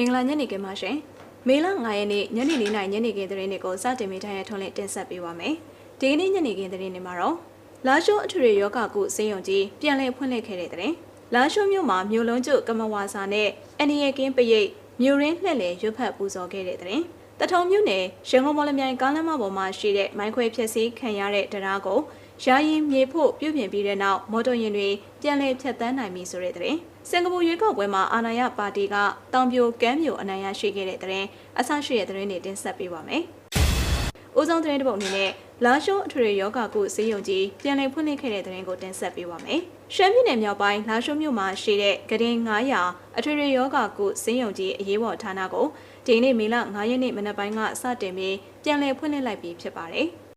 မင်္ဂလာညနေခင်းပါရှင်မေလ9ရက်နေ့ညနေ4နာရီညနေခင်းသတင်းတွေကိုစတင်မိထားရထုံးလင်းတင်ဆက်ပေးပါမယ်ဒီကနေ့ညနေခင်းသတင်းတွေမှာတော့လာရှိုးအထွေထွေယောဂကုစေယုံကြီးပြန်လည်ဖွင့်လှစ်ခဲ့တဲ့သတင်းလာရှိုးမြို့မှာမြို့လုံးကျွကမဝါစာနဲ့အနီယကင်းပရိတ်မြို့ရင်းလှည့်လည်ရွတ်ဖတ်ပူဇော်ခဲ့တဲ့သတင်းတထုံမြို့နယ်ရန်ကုန်မော်လမြိုင်ကားလမ်းမပေါ်မှာရှိတဲ့မိုင်းခွဲဖြက်စီးခံရတဲ့တရားကိုယာယီမြေဖို့ပြုပြင်ပြီးတဲ့နောက်မော်တော်ယာဉ်တွေပြန်လည်ဖြတ်တန်းနိုင်ပြီဆိုတဲ့သတင်း စင်ကာပူရွေးကောက်ပွဲမှာအာဏာရပါတီကတောင်ပြိုကမ်းပြိုအနိုင်ရရှိခဲ့တဲ့သတင်းအဆရှိတဲ့သတင်းတွေတင်ဆက်ပေးပါမယ်။ဦးဆုံးသတင်းတစ်ပုဒ်အနေနဲ့လာရှိုးအထွေထွေယောဂကုစေယုံကြီးပြန်လည်ဖွင့်လှစ်ခဲ့တဲ့သတင်းကိုတင်ဆက်ပေးပါမယ်။ရှမ်းပြည်နယ်မြောက်ပိုင်းလာရှိုးမြို့မှာရှိတဲ့ဂဒင်900အထွေထွေယောဂကုစေယုံကြီးအရေးပေါ်ဌာနကိုဒီနေ့မေလ9ရက်နေ့မနက်ပိုင်းကစတင်ပြီးပြန်လည်ဖွင့်လှစ်လိုက်ပြီးဖြစ်ပါတယ်။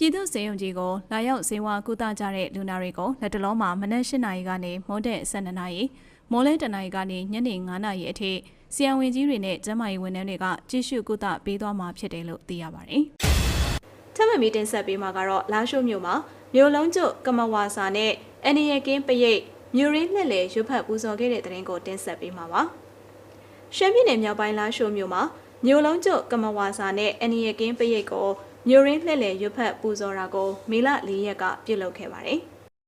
ပြည်သူ့စေယုံကြီးကိုလာရောက်စေဝါကုသကြတဲ့လူနာတွေကိုလက်တလုံးမှာမနက်၈နာရီကနေမွန်းတဲ့12နာရီမိုးလင်းတနာရီကနေညနေ9နာရီအထိဆရာဝန်ကြီးတွေနဲ့ကျန်းမာရေးဝန်ထမ်းတွေကကြည့်ရှုကုသပေးသွားမှာဖြစ်တယ်လို့သိရပါတယ်။ထပ်မံပြီးတင်ဆက်ပေးမှာကတော့လာရှိုးမြို့မှာမြို့လုံးကျွတ်ကမဝါစာနဲ့အနီယကင်းပရိတ်မြို့ရင်းလှည့်လည်ရွတ်ဖတ်ပူဇော်ခဲ့တဲ့တဲ့ရင်ကိုတင်ဆက်ပေးမှာပါ။ရှမ်းပြည်နယ်မြောက်ပိုင်းလာရှိုးမြို့မှာမြို့လုံးကျွတ်ကမဝါစာနဲ့အနီယကင်းပရိတ်ကို မြို့ရင်းလှည့်လည်ရွတ်ဖတ်ပူဇော်တာကိုမေလ၄ရက်ကပြုလုပ်ခဲ့ပါတယ်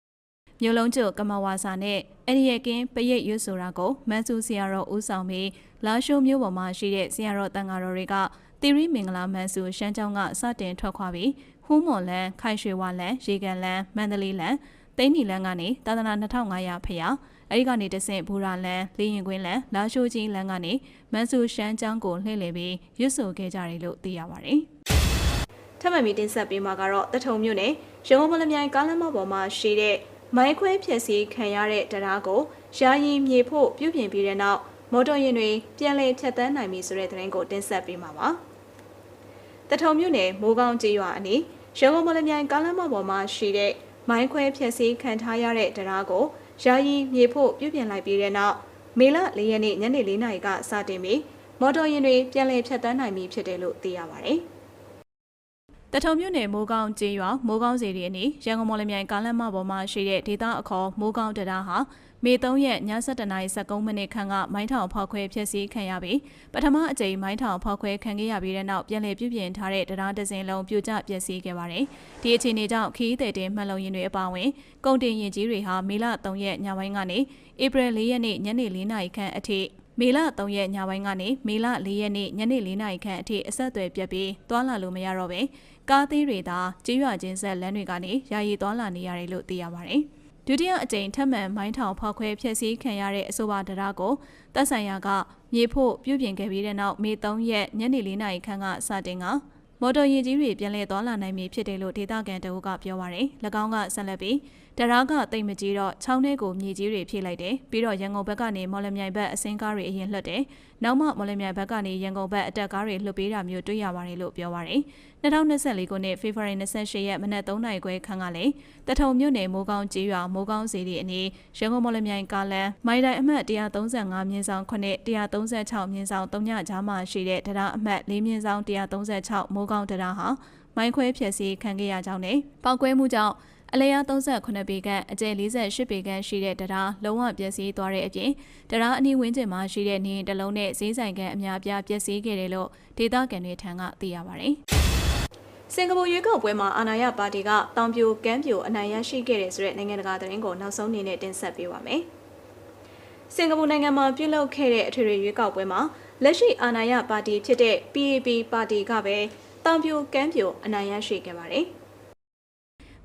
။မြို့လုံးကျွတ်ကမဝါစာနဲ့အရီယကင်းပရိတ်ရွတ်ဆိုတာကိုမန်ဆူဆရာတော်ဦးဆောင်ပြီးလာရှိုးမြို့ပေါ်မှာရှိတဲ့ဆရာတော်တန်ဃာတော်တွေကသီရိမင်္ဂလာမန်ဆူရှမ်းကျောင်းကစတင်ထွက်ခွာပြီးဟူးမော်လန်ခိုင်ရွှေဝါလန်ရေကန်လန်မန္တလေးလန်သိန်းနီလန်ကနေသာသနာ2500ဖျားအဲဒီကနေတဆင့်ဘူရာလန်လေရင်ကွင်းလန်လာရှိုးကြီးလန်ကနေမန်ဆူရှမ်းကျောင်းကိုလှည့်လည်ပြီးရွတ်ဆိုခဲ့ကြတယ်လို့သိရပါတယ်။ ထပ်မံပြီးတင်ဆက်ပေးမှာကတော့တထုံမြို့နယ်ရန်ကုန်မလမြိုင်ကားလမ်းမပေါ်မှာရှိတဲ့မိုင်းခွဲဖြစ်စီခံရတဲ့တရားကိုယာယီမြေဖို့ပြုပြင်ပြီးတဲ့နောက်မော်တော်ယာဉ်တွေပြန်လည်ဖြတ်တန်းနိုင်ပြီဆိုတဲ့သတင်းကိုတင်ဆက်ပေးမှာပါ။တထုံမြို့နယ်မိုးကောင်းကျေးရွာအနီးရန်ကုန်မလမြိုင်ကားလမ်းမပေါ်မှာရှိတဲ့မိုင်းခွဲဖြစ်စီခံထားရတဲ့တရားကိုယာယီမြေဖို့ပြုပြင်လိုက်ပြီးတဲ့နောက်မေလ၄ရက်နေ့ညနေ၄နာရီကစတင်ပြီးမော်တော်ယာဉ်တွေပြန်လည်ဖြတ်တန်းနိုင်ပြီဖြစ်တယ်လို့သိရပါတယ်။ တထုံမြို့နယ်မိုးကောင်းကျေးရွာမိုးကောင်းစီရီအနီးရန်ကုန်မော်လမြိုင်ကားလမ်းမပေါ်မှာရှိတဲ့ဒေသအခေါ်မိုးကောင်းတရာဟာမေ3ရက်ည7:00နာရီ19မိနစ်ခန့်ကမိုင်းထောင်ဖောက်ခွဲဖျက်ဆီးခံရပြီးပထမအကြိမ်မိုင်းထောင်ဖောက်ခွဲခံခဲ့ရပြီးတဲ့နောက်ပြန်လည်ပြုပြင်ထားတဲ့တရားဒဇင်လုံးပြိုကျပျက်စီးခဲ့ပါတယ်။ဒီအခြေအနေကြောင့်ခီးသည်တင်မှန်လုံရင်တွေအပါအဝင်ကုန်တင်ရင်ကြီးတွေဟာမေလ3ရက်ညပိုင်းကနေဧပြီ4ရက်နေ့ညနေ4နာရီခန့်အထိ မေလ3ရက်ညပိုင်းကနေမေလ4ရက်နေ့ညနေ4နာရီခန့်အထိအဆက်အသွယ်ပြတ်ပြီးသွာလာလို့မရတော့ပဲကားသေးတွေသာကြေးရွာချင်းဆက်လမ်းတွေကနေယာယီသွာလာနေရတယ်လို့သိရပါတယ်။ဒုတိယအကြိမ်ထပ်မံမိုင်းထောင်ဖောက်ခွဲဖျက်ဆီးခံရတဲ့အဆိုပါတရားကိုတပ်ဆိုင်ရာကမြေဖို့ပြုပြင်ခဲ့ပြီးတဲ့နောက်မေ3ရက်ညနေ4နာရီခန့်ကစတင်က မော်တော်ယာဉ်ကြီးတွေပြန်လည်သွားလာနိုင်ပြီဖြစ်တယ်လို့ဒေသခံတအုပ်ကပြောပါရယ်။၎င်းကဆက်လက်ပြီးတရာကတိတ်မကြီးတော့ချောင်းထဲကိုမြေကြီးတွေဖြည့်လိုက်တယ်ပြီးတော့ရန်ကုန်ဘက်ကနေမော်လမြိုင်ဘက်အစင်းကားတွေအရင်လှက်တယ် နောက်မှမော်လမြိုင်ဘက်ကနေရန်ကုန်ဘက်အတက်ကားတွေလှုပ်ပေးတာမျိုးတွေ့ရပါတယ်လို့ပြောပါရယ်2024ခုနှစ်ဖေဖော်ဝါရီ28ရက်မနက်3နာရီခွဲခန့်ကလည်းတထုံမြို့နယ်မိုးကောင်းကျေးရွာမိုးကောင်းစီဒီအနီးရန်ကုန်မော်လမြိုင်ကားလမ်းမိုင်တိုင်အမှတ်135မြင်းဆောင်9 136မြင်းဆောင်3ညကြားမှာရှိတဲ့တရားအမှတ်4မြင်းဆောင်136မိုးကောင်းတရားဟာမိုင်းခွဲဖြည့်ဆည်းခံခဲ့ရကြောင်းနဲ့ပောက်ကွဲမှုကြောင့် အလဲရ38ပေခန့်အကျယ်48ပေခန့်ရှိတဲ့တရားလုံးဝပျက်စီးသွားတဲ့အပြင်တရားအနီးဝန်းကျင်မှာရှိတဲ့နေတလုံးနဲ့ဈေးဆိုင်ကန်အများပြားပျက်စီးခဲ့တယ်လို့ဒေသခံတွေထံကသိရပါတယ်။စင်ကာပူရွေးကောက်ပွဲမှာအာဏာရပါတီကတောင်ပြိုကမ်းပြိုအနိုင်ရရှိခဲ့တဲ့ဆိုတဲ့နိုင်ငံတကာသတင်းကိုနောက်ဆုံးအနေနဲ့တင်ဆက်ပေးပါမယ်။စင်ကာပူနိုင်ငံမှာပြုလုပ်ခဲ့တဲ့အထွေထွေရွေးကောက်ပွဲမှာလက်ရှိအာဏာရပါတီဖြစ်တဲ့ PAP ပါတီကပဲတောင်ပြိုကမ်းပြိုအနိုင်ရရှိခဲ့ပါတယ်။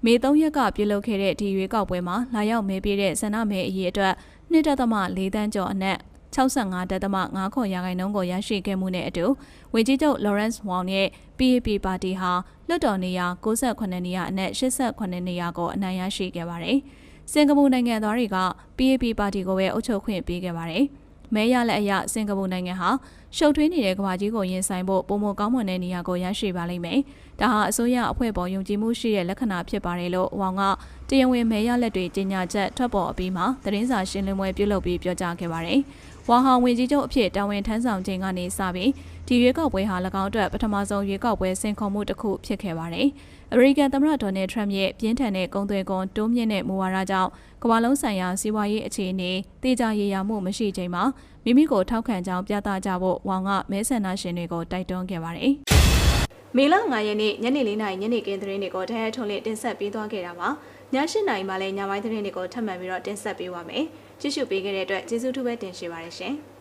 မေ3ရက်ကပြုလုပ်ခဲ့တဲ့ဒီရွေးကောက်ပွဲမှာလာရောက်မဲပေးတဲ့ဆန္ဒမဲအရေးအတွက်2.4တန်းကျော်အနက်65.5ခေါ်ရာခိုင်နှုန်းကိုရရှိခဲ့မှုနဲ့အတူဝန်ကြီးချုပ် Lawrence Wong ရဲ့ PAP ပါတီဟာလွှတ်တော်နေရာ68နေရာအနက်88နေရာကိုအနိုင်ရရှိခဲ့ပါတယ်။စင်ကာပူနိုင်ငံသားတွေက PAP ပါတီကိုပဲအုပ်ချုပ်ခွင့်ပေးခဲ့ပါတယ်။ မဲရလက်အရစင်ကာပူနိုင်ငံဟာရှုပ်ထွေးနေတဲ့ကမ္ဘာကြီးကိုရင်ဆိုင်ဖို့ပုံမကောင်းမွန်တဲ့နေရာကိုရရှိပါလိမ့်မယ်။ဒါဟာအစိုးရအဖွဲ့ပေါ်ယုံကြည်မှုရှိတဲ့လက္ခဏာဖြစ်ပါတယ်လို့ဝေါင်ကတရားဝင်မဲရလက်တွေကြေညာချက်ထွက်ပေါ်အပြီးမှာသတင်းစာရှင်းလင်းပွဲပြုလုပ်ပြီးပြောကြားခဲ့ပါတယ်။ ဝါဟောင်ဝင်ကြီးချုပ်အဖြစ်တာဝန်ထမ်းဆောင်ခြင်းကနေစပြီးဒီရွေးကောက်ပွဲဟာ၎င်းအတွက်ပထမဆုံးရွေးကောက်ပွဲစင်ခုံမှုတစ်ခုဖြစ်ခဲ့ပါတယ်။အမေရိကန်သမ္မတဒေါ်နယ်ထရမ့်ရဲ့ပြင်းထန်တဲ့ကုန်သွယ်ကွန်တိုးမြင့်တဲ့မူဝါဒကြောင့်ကမ္ဘာလုံးဆိုင်ရာစီးပွားရေးအခြေအနေတေချာရေရာမှုမရှိချိန်မှာမိမိကိုထောက်ခံကြောင်းပြသကြဖို့ဝေါင်ကမဲဆန္ဒရှင်တွေကိုတိုက်တွန်းခဲ့ပါတယ်။မေလ9ရက်နေ့ညနေ4နာရီညနေခင်းသတင်းတွေကိုတရားထုံးလေးတင်ဆက်ပေးသွားခဲ့တာပါ။ည7နာရီမှလည်းညပိုင်းသတင်းတွေကိုထပ်မံပြီးတော့တင်ဆက်ပေးပါမယ်။ ကြည့်ရှုပေးခဲ့တဲ့အတွက်ကျေးဇူးထူးပဲတင်ရှိပါတယ်ရှင်။